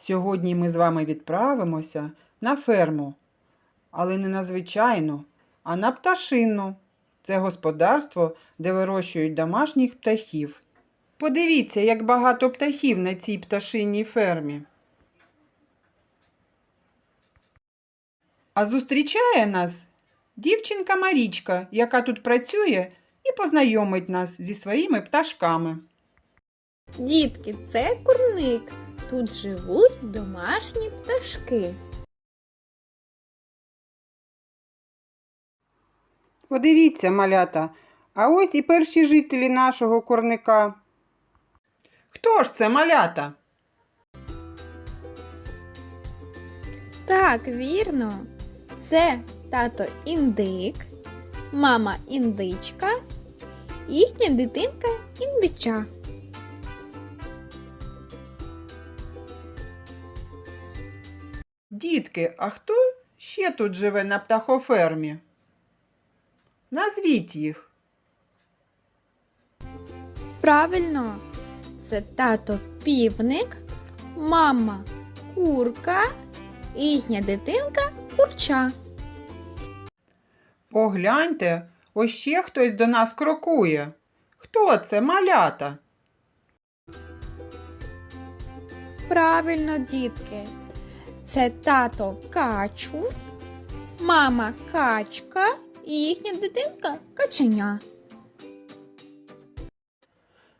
Сьогодні ми з вами відправимося на ферму, але не на звичайну, а на пташину. Це господарство, де вирощують домашніх птахів. Подивіться, як багато птахів на цій пташиній фермі. А зустрічає нас дівчинка Марічка, яка тут працює і познайомить нас зі своїми пташками. Дітки, це курник. Тут живуть домашні пташки. Подивіться, малята, а ось і перші жителі нашого курника. Хто ж це малята? Так, вірно. Це тато індик, мама індичка, їхня дитинка індича. Дітки, а хто ще тут живе на птахофермі? Назвіть їх. Правильно, це тато півник, мама курка, і їхня дитинка курча. Погляньте, ось ще хтось до нас крокує. Хто це малята? Правильно, дітки. Це тато качур, мама качка і їхня дитинка каченя.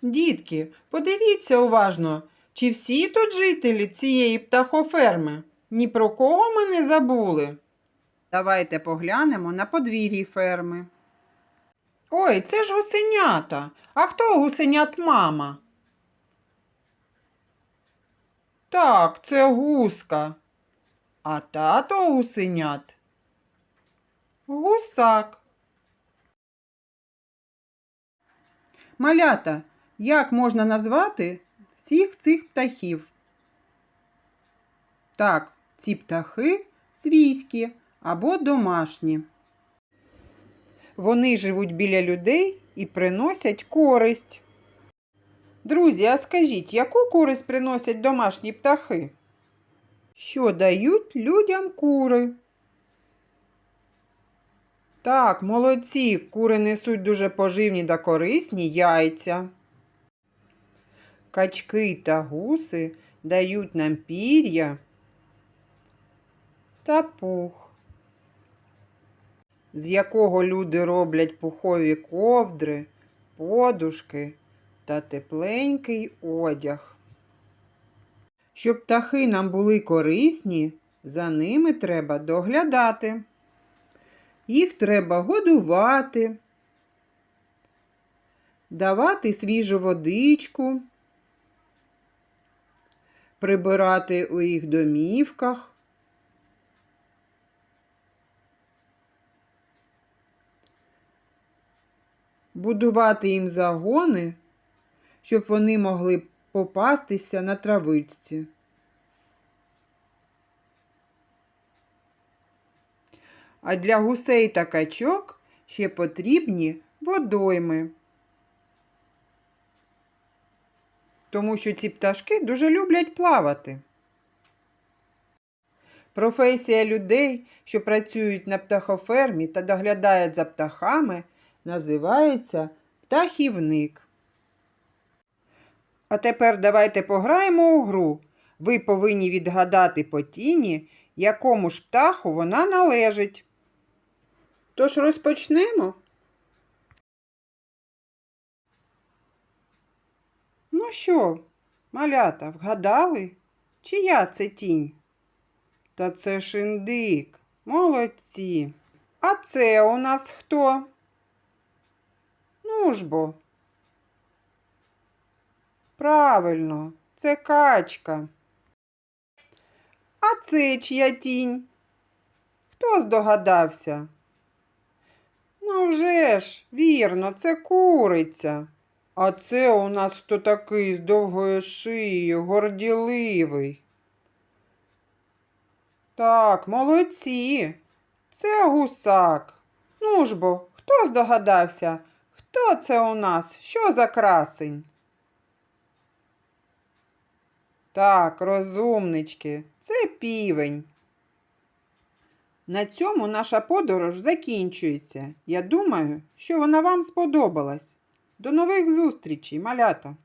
Дітки, подивіться уважно, чи всі тут жителі цієї птахоферми? Ні про кого ми не забули. Давайте поглянемо на подвір'ї ферми. Ой, це ж гусенята. А хто гусенят мама? Так, це гуска. А тато у гусенят гусак. Малята, як можна назвати всіх цих птахів? Так, ці птахи свійські або домашні. Вони живуть біля людей і приносять користь. Друзі, а скажіть, яку користь приносять домашні птахи? Що дають людям кури? Так, молодці, кури несуть дуже поживні та корисні яйця. Качки та гуси дають нам пір'я та пух, з якого люди роблять пухові ковдри, подушки та тепленький одяг. Щоб птахи нам були корисні, за ними треба доглядати. Їх треба годувати, давати свіжу водичку, прибирати у їх домівках. Будувати їм загони, щоб вони могли попастися на травичці. А для гусей та качок ще потрібні водойми. Тому що ці пташки дуже люблять плавати. Професія людей, що працюють на птахофермі та доглядають за птахами, називається птахівник. А тепер давайте пограємо у гру. Ви повинні відгадати по тіні, якому ж птаху вона належить. Тож розпочнемо. Ну що, малята, вгадали? Чия це тінь? Та це ж індик. Молодці. А це у нас хто? Ну ж бо. Правильно, це качка. А це чия тінь? Хто здогадався? Ну вже ж, вірно, це куриця. А це у нас хто такий з довгою шиєю, горділивий. Так, молодці. Це гусак. Ну ж бо, хто здогадався? Хто це у нас? Що за красень? Так, розумнички, це півень. На цьому наша подорож закінчується. Я думаю, що вона вам сподобалась. До нових зустрічей, малята!